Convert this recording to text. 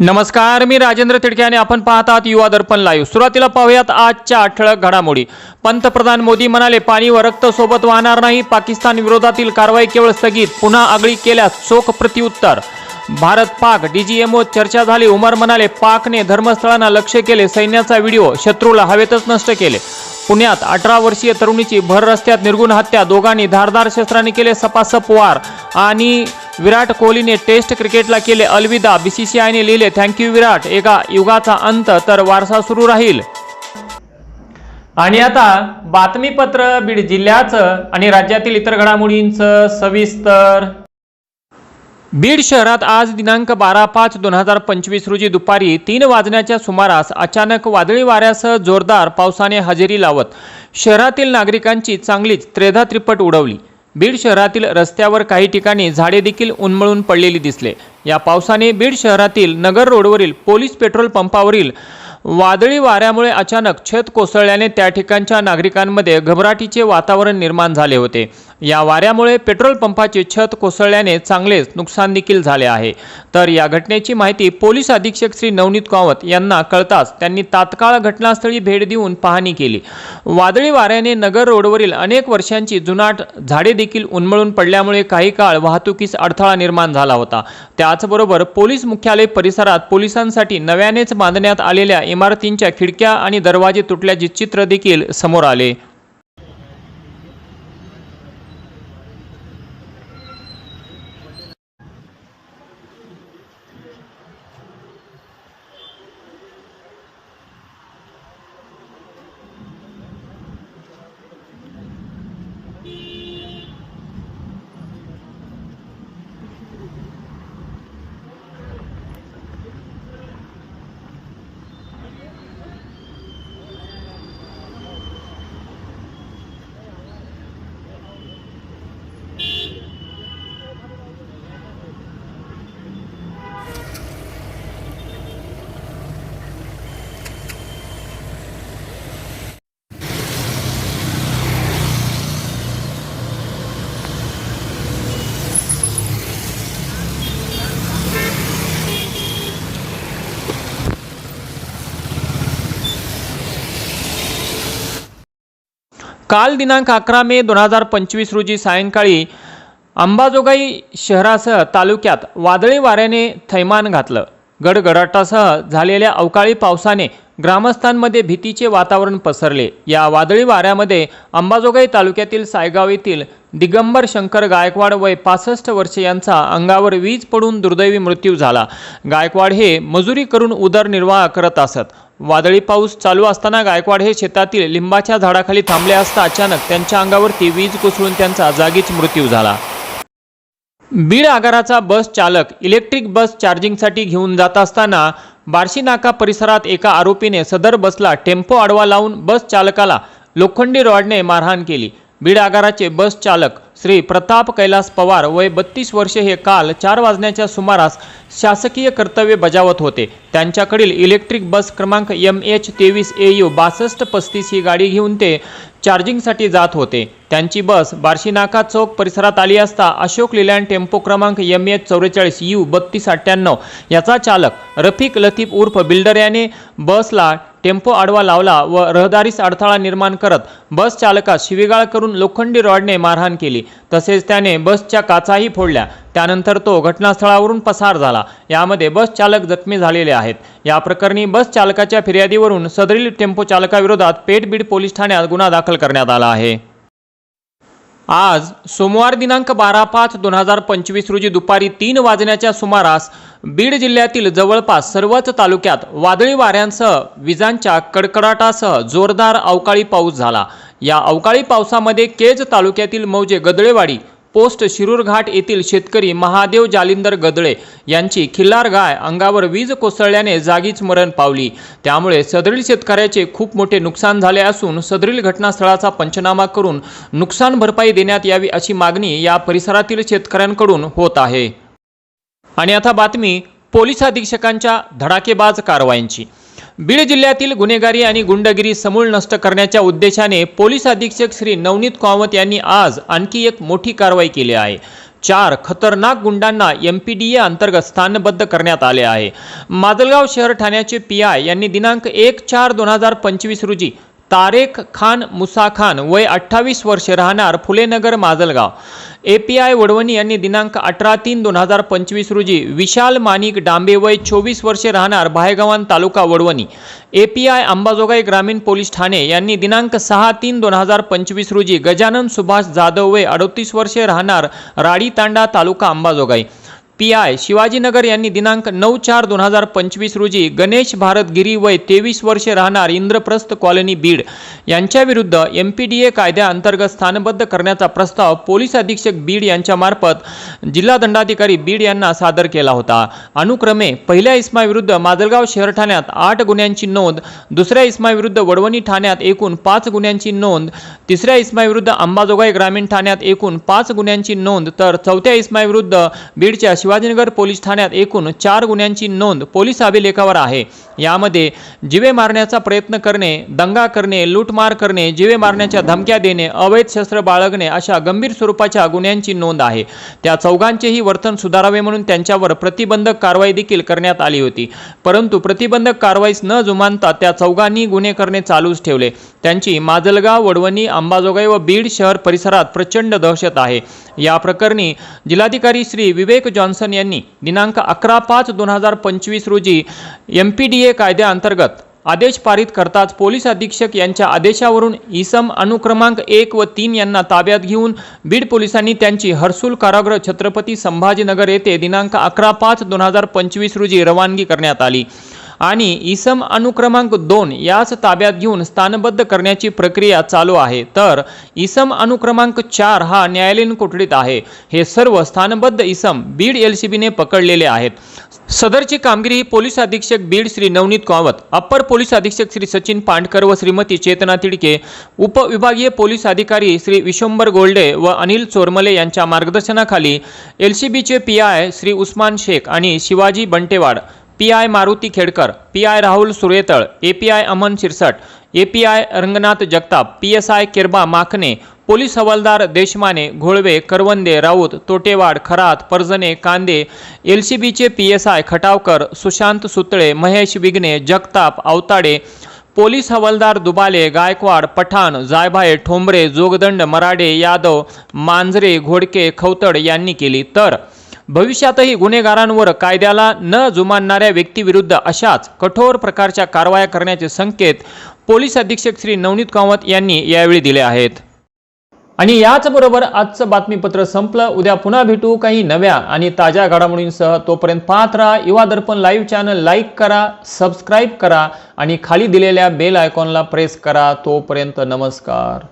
नमस्कार मी राजेंद्र तिडके आणि आपण पाहत आहात युवा दर्पण लाईव्ह सुरुवातीला पाहूयात आजच्या ठळक घडामोडी. पंतप्रधान मोदी म्हणाले पाणी व रक्त सोबत वाहणार नाही पाकिस्तान विरोधातील कारवाई केवळ स्थगित पुन्हा आगळी केल्यास चोख प्रत्युत्तर. भारत पाक डीजीएमओ चर्चा झाली. उमर म्हणाले पाकने धर्मस्थळांना लक्ष केले सैन्याचा व्हिडिओ शत्रूला हवेतच नष्ट केले. पुण्यात अठरा वर्षीय तरुणीची भर रस्त्यात निर्गुण हत्या. दोघांनी धारदार शस्त्राने केले सपासप वार आणि विराट कोहलीने टेस्ट क्रिकेटला केले अलविदा. बीसीसीआयने लिहिले थँक्यू विराट. एका युगाचा अंत तर वारसा सुरू राहील. आणि आता बातमीपत्र बीड जिल्ह्याचं आणि राज्यातील इतर घडामोडींचं सविस्तर बीड शहरात आज दिनांक बारा पाच दोन हजार पंचवीस रोजी दुपारी तीन वाजण्याच्या सुमारास अचानक वादळी वाऱ्यासह जोरदार पावसाने हजेरी लावत शहरातील नागरिकांची चांगलीच त्रेधा त्रिपट उडवली. बीड शहरातील रस्त्यावर काही ठिकाणी झाडे देखील उन्मळून पडलेली दिसले. या पावसाने बीड शहरातील नगर रोडवरील पोलीस पेट्रोल पंपावरील वादळी वाऱ्यामुळे अचानक छत कोसळल्याने त्या ठिकाणच्या नागरिकांमध्ये घबराटीचे वातावरण निर्माण झाले होते. या वाऱ्यामुळे पेट्रोल पंपाचे छत कोसळल्याने चांगलेच नुकसान देखील झाले आहे. तर या घटनेची माहिती पोलीस अधीक्षक श्री नवनीत कावत यांना कळताच त्यांनी तात्काळ घटनास्थळी भेट देऊन पाहणी केली. वादळी वाऱ्याने नगर रोडवरील अनेक वर्षांची जुनाट झाडे देखील उन्मळून पडल्यामुळे काही काळ वाहतुकीस अडथळा निर्माण झाला होता. त्याचबरोबर पोलीस मुख्यालय परिसरात पोलिसांसाठी नव्यानेच बांधण्यात आलेल्या इमारतींच्या खिडक्या आणि दरवाजे तुटल्याचे चित्र देखील समोर आले. काल दिनांक अकरा मे दोन हजार पंचवीस रोजी सायंकाळी अंबाजोगाई शहरासह तालुक्यात वादळी वाऱ्याने थैमान घातलं. गडगडाटासह झालेल्या अवकाळी पावसाने ग्रामस्थांमध्ये भीतीचे वातावरण पसरले. या वादळी वाऱ्यामध्ये अंबाजोगाई तालुक्यातील सायगाव येथील दिगंबर शंकर गायकवाड वय पासष्ट वर्षे यांचा अंगावर वीज पडून दुर्दैवी मृत्यू झाला. गायकवाड हे मजुरी करून उदरनिर्वाह करत असत. वादळी पाऊस चालू असताना गायकवाड हे शेतातील लिंबाच्या झाडाखाली थांबले असता अचानक त्यांच्या अंगावरती वीज कोसळून त्यांचा जागीच मृत्यू झाला. बीड आगाराचा बस चालक इलेक्ट्रिक बस चार्जिंगसाठी घेऊन जात असताना बार्शी नाका परिसरात एका आरोपीने सदर बसला टेम्पो आडवा लावून बस चालकाला लोखंडी रॉडने मारहाण केली. बीड आगाराचे बस चालक श्री प्रताप कैलास पवार वय बत्तीस वर्षे हे काल चार वाजण्याच्या सुमारास शासकीय कर्तव्य बजावत होते. त्यांच्याकडील इलेक्ट्रिक बस क्रमांक एम एच तेवीस ए यू बासष्ट पस्तीस ही गाडी घेऊन ते चार्जिंगसाठी जात होते. त्यांची बस बार्शीनाका चौक परिसरात आली असता अशोक लिलँड टेम्पो क्रमांक एम एच चौवेचाळीस यू बत्तीस अठ्ठ्याण्णव याचा चालक रफिक लतीफ उर्फ बिल्डर याने बसला टेम्पो आडवा लावला व रहदारीस अडथळा निर्माण करत बस चालकास शिवीगाळ करून लोखंडी रॉडने मारहाण केली. तसेच त्याने बसच्या काचाही फोडल्या. त्यानंतर तो घटनास्थळावरून पसार झाला. यामध्ये बस चालक जखमी झालेले आहेत. या प्रकरणी बस चालकाच्या फिर्यादीवरून सदरील टेम्पो चालकाविरोधात पेठबीड पोलीस ठाण्यात गुन्हा दाखल करण्यात आला आहे. आज सोमवार दिनांक बारा पाच दोन हजार पंचवीस रोजी दुपारी तीन वाजण्याच्या सुमारास बीड जिल्ह्यातील जवळपास सर्वच तालुक्यात वादळी वाऱ्यांसह विजांच्या कडकडाटासह जोरदार अवकाळी पाऊस झाला. या अवकाळी पावसामध्ये केज तालुक्यातील मौजे गदळेवाडी पोस्ट शिरूरघाट येथील शेतकरी महादेव जालिंदर गदळे यांची खिल्लार गाय अंगावर वीज कोसळल्याने जागीच मरण पावली. त्यामुळे सदरील शेतकऱ्याचे खूप मोठे नुकसान झाले असून सदरील घटनास्थळाचा पंचनामा करून नुकसान भरपाई देण्यात यावी अशी मागणी या परिसरातील शेतकऱ्यांकडून होत आहे. आणि आता बातमी पोलीस अधीक्षकांच्या धडाकेबाज कारवाईंची बीड जिल्ह्यातील गुन्हेगारी आणि गुंडगिरी समूळ नष्ट करण्याच्या उद्देशाने पोलीस अधीक्षक श्री नवनीत कामत यांनी आज आणखी एक मोठी कारवाई केली आहे. चार खतरनाक गुंडांना एम पी डी ए अंतर्गत स्थानबद्ध करण्यात आले आहे. माजलगाव शहर ठाण्याचे पी आय यांनी दिनांक एक चार दोन हजार पंचवीस रोजी तारेक खान मुसा खान वय अठ्ठावीस वर्षे राहणार Phulenagar Majalgaon. A P I Wadwani यांनी दिनांक अठरा तीन दोन हजार पंचवीस रोजी विशाल माणिक डांबे वय चोवीस वर्षे राहणार भायगवान तालुका Wadwani. A P I Ambajogai ग्रामीण पोलीस ठाणे यांनी दिनांक सहा तीन दोन हजार पंचवीस रोजी गजानन सुभाष जाधव वय अडतीस वर्षे राहणार राडीतांडा तालुका अंबाजोगाई. पी आय शिवाजीनगर यांनी दिनांक नऊ चार दोन हजार पंचवीस रोजी गणेश भारत गिरी वय तेवीस वर्षे राहणार इंद्रप्रस्थ कॉलनी बीड यांच्याविरुद्ध एम पी डी ए कायद्याअंतर्गत स्थानबद्ध करण्याचा प्रस्ताव पोलीस अधीक्षक बीड यांच्यामार्फत जिल्हा दंडाधिकारी बीड यांना सादर केला होता. अनुक्रमे पहिल्या इस्माविरुद्ध माजलगाव शहर ठाण्यात आठ गुन्ह्यांची नोंद दुसऱ्या इस्माविरुद्ध वडवणी ठाण्यात एकूण पाच गुन्ह्यांची नोंद तिसऱ्या इस्माविरुद्ध अंबाजोगाई ग्रामीण ठाण्यात एकूण पाच गुन्ह्यांची नोंद तर चौथ्या इस्माविरुद्ध बीडच्या शिवाजीनगर पोलीस ठाण्यात एकूण चार गुन्ह्यांची नोंद पोलीस अभिलेखावर आहे. यामध्ये जिवे मारण्याचा प्रयत्न करणे दंगा करणे लूटमार करणे जिवे मारण्याच्या धमक्या देणे अवैध शस्त्र बाळगणे अशा गंभीर स्वरूपाच्या गुन्ह्यांची नोंद आहे. त्या चौघांचेही वर्तन सुधारावे म्हणून त्यांच्यावर प्रतिबंधक कारवाई देखील करण्यात आली होती. परंतु प्रतिबंधक कारवाईस न जुमानता त्या चौघांनी गुन्हे करणे चालूच ठेवले. त्यांची माजलगाव वडवणी अंबाजोगाई व बीड शहर परिसरात प्रचंड दहशत आहे. या प्रकरणी जिल्हाधिकारी श्री विवेक जॉन्सन यांनी दिनांक अकरा पाच दोन हजार पंचवीस रोजी एम पी डी ए कायद्याअंतर्गत आदेश पारित करताच पोलीस अधीक्षक यांच्या आदेशावरून इसम अनुक्रमांक एक व तीन यांना ताब्यात घेऊन बीड पोलिसांनी त्यांची हर्सुल कारागृह छत्रपती संभाजीनगर येथे दिनांक अकरा पाच दोन हजार पंचवीस रोजी रवानगी करण्यात आली. आणि इसम अनुक्रमांक दोन याच ताब्यात घेऊन स्थानबद्ध करण्याची प्रक्रिया चालू आहे. तर इसम अनुक्रमांक चार हा न्यायालयीन कोठडीत आहे. हे सर्व स्थानबद्ध इसम बीड एल सी बीने पकडलेले आहेत. सदरची कामगिरी पोलीस अधीक्षक बीड श्री नवनीत कावत अप्पर पोलीस अधीक्षक श्री सचिन पांडकर व श्रीमती चेतना तिडके उपविभागीय पोलीस अधिकारी श्री विश्वंभर गोल्डे व अनिल चोरमले यांच्या मार्गदर्शनाखाली एल सी बीचे पी आय श्री उस्मान शेख आणि Shivaji Bantewad P I Maruti Khedkar P I Rahul Suretal A P I Aman Shirsat A P I Ranganath Jagtap P S I Kirba Makhane police हवालदार Deshmane Gholve Karwande Raut Totewad Kharat Parjane Kande L C बीचे P S I Khatavkar Sushant Sutale Mahesh Vighne Jagtap Awtade police हवालदार दुबाले गायकवाड पठाण जायभाये ठोंबरे जोगदंड मराडे यादव मांजरे घोडके खवतड यांनी केली तर भविष्यातही गुन्हेगारांवर कायद्याला न जुमानणाऱ्या व्यक्तीविरुद्ध अशाच कठोर प्रकारच्या कारवाया करण्याचे संकेत पोलीस अधीक्षक श्री नवनीत कामत यांनी यावेळी दिले आहेत. आणि याचबरोबर आजचं बातमीपत्र संपलं. उद्या पुन्हा भेटू काही नव्या आणि ताज्या घडामोडींसह. तोपर्यंत पाहत राहा Yuva Darpan live channel. Like करा सबस्क्राईब करा आणि खाली दिलेल्या बेल आयकॉनला प्रेस करा. तोपर्यंत नमस्कार.